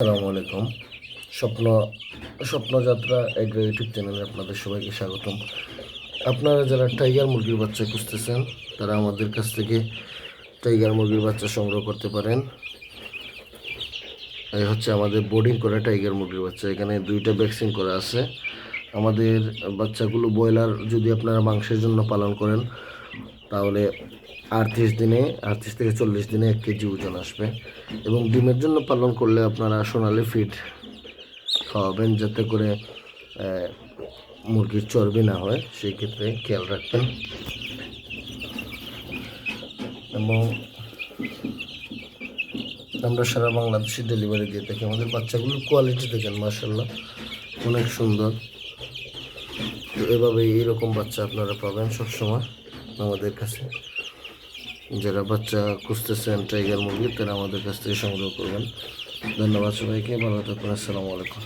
আসসালামু আলাইকুম। স্বপ্ন, স্বপ্নযাত্রা এগ্রো ইউটিউব চ্যানেলে আপনাদের সবাইকে স্বাগতম। আপনারা যারা টাইগার মুরগির বাচ্চা খুঁজতেছেন, তারা আমাদের কাছ থেকে টাইগার মুরগির বাচ্চা সংগ্রহ করতে পারেন। এই হচ্ছে আমাদের বোর্ডিং করা টাইগার মুরগির বাচ্চা। এখানে দুইটা ভ্যাকসিন করা আছে। আমাদের বাচ্চাগুলো ব্রয়লার যদি আপনারা মাংসের জন্য পালন করেন, তাহলে আটত্রিশ দিনে, আটত্রিশ থেকে চল্লিশ দিনে এক কেজি ওজন আসবে। এবং ডিমের জন্য পালন করলে আপনারা সোনালি ফিড খাওয়াবেন যাতে করে মুরগির চর্বি না হয়, সেই ক্ষেত্রে খেয়াল রাখবেন। এবং আমরা সারা বাংলাদেশে ডেলিভারি দিয়ে থাকি। আমাদের বাচ্চাগুলোর কোয়ালিটি দেখেন মার্শাল্লাহ অনেক সুন্দর। তো এভাবে এইরকম বাচ্চা আপনারা পাবেন সবসময় আমাদের কাছে। যারা বাচ্চা খুঁজতেছেন টাইগার মুরগি তারা আমাদের কাছ থেকে সংগ্রহ করবেন। ধন্যবাদ সবাইকে, ভালো থাকুন, আসসালামু আলাইকুম।